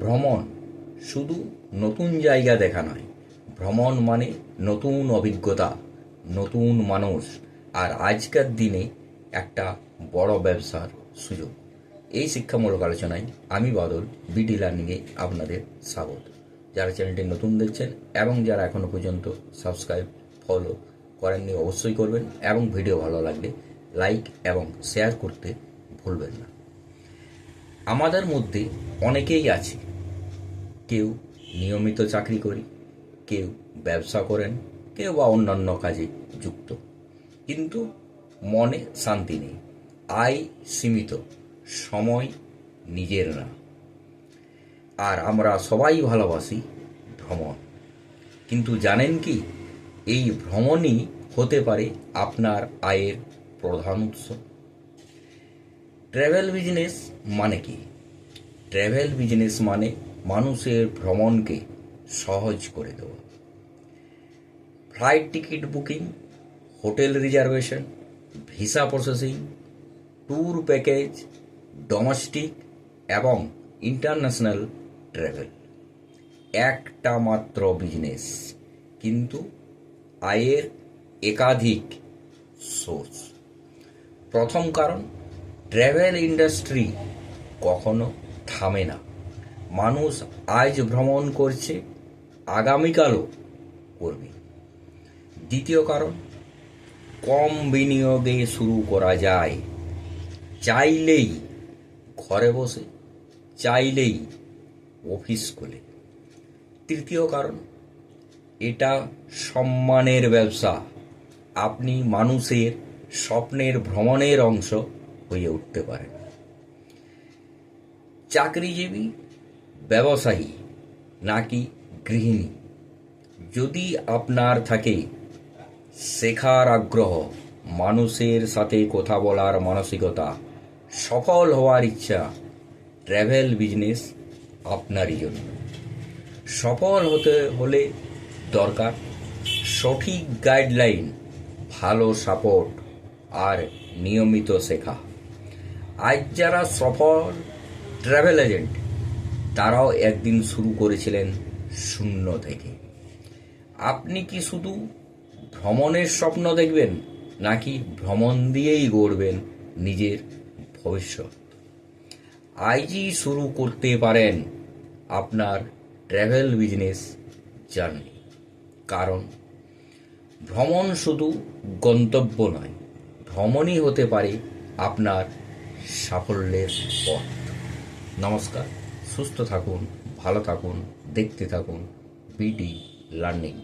ভ্রমণ শুধু নতুন জায়গা দেখা নয়। ভ্রমণ মানে নতুন অভিজ্ঞতা, নতুন মানুষ আর আজকের দিনে একটা বড় ব্যবসার সুযোগ। এই শিক্ষামূলক আলোচনায় আমি বাদল, বিডি লার্নিংয়ে আপনাদের স্বাগত। যারা চ্যানেলটি নতুন দেখছেন এবং যারা এখনও পর্যন্ত সাবস্ক্রাইব, ফলো করেননি অবশ্যই করবেন এবং ভিডিও ভালো লাগলে লাইক এবং শেয়ার করতে ভুলবেন না। আমাদের মধ্যে অনেকেই আছে কেউ নিয়মিত চাকরি করি, কেউ ব্যবসা করেন, কেউ বা অন্যান্য কাজে যুক্ত। কিন্তু মনে শান্তি নেই, আয় সীমিত, সময় নিজের না। আর আমরা সবাই ভালোবাসি ভ্রমণ। কিন্তু জানেন কি, এই ভ্রমণই হতে পারে আপনার আয়ের প্রধান উৎস। ট্রাভেল বিজনেস মানে কি? ট্রাভেল বিজনেস মানে মানুষের ভ্রমণকে সহজ করে দেওয়া flight ticket booking, hotel reservation, visa processing, tour package, domestic এবং ইন্টারন্যাশনাল ট্রাভেল। একটা মাত্র বিজনেস, কিন্তু আয়ের একাধিক সোর্স। প্রথম কারণ, ট্রাভেল ইন্ডাস্ট্রি কখনো থামে না। মানুষ আজ ভ্রমণ করছে, আগামীকালও করবে। দ্বিতীয় কারণ, কম বিনিয়োগে শুরু করা যায়। চাইলেই ঘরে বসে, চাইলেই অফিস খুলে। তৃতীয় কারণ, এটা সম্মানের ব্যবসা। আপনি মানুষের স্বপ্নের ভ্রমণের অংশ হয়ে উঠতে পারেন। চাকরিজীবী ব্যবসায়ী, নাকি গৃহিণী? যদি আপনার থাকে, শেখার আগ্রহ, মানুষের সাথে কথা বলার মানসিকতা, সফল হওয়ার ইচ্ছা, ট্রাভেল বিজনেস আপনারই জন্য। সফল হতে হলে দরকার সঠিক গাইডলাইন, ভালো সাপোর্ট আর নিয়মিত শেখা। আজ যারা সফল ট্রাভেল এজেন্ট তারাও একদিন শুরু করেছিলেন শূন্য থেকে। আপনি কি শুধু ভ্রমণের স্বপ্ন দেখবেন, নাকি ভ্রমণ দিয়েই গড়বেন নিজের ভবিষ্যৎ? আজই শুরু করতে পারেন আপনার ট্রাভেল বিজনেস জার্নি। কারণ ভ্রমণ শুধু গন্তব্য নয়, ভ্রমণই হতে পারে আপনার সাফল্যের পথ। নমস্কার। সুস্থ থাকুন ভালো থাকুন দেখতে থাকুন বিডি লার্নিং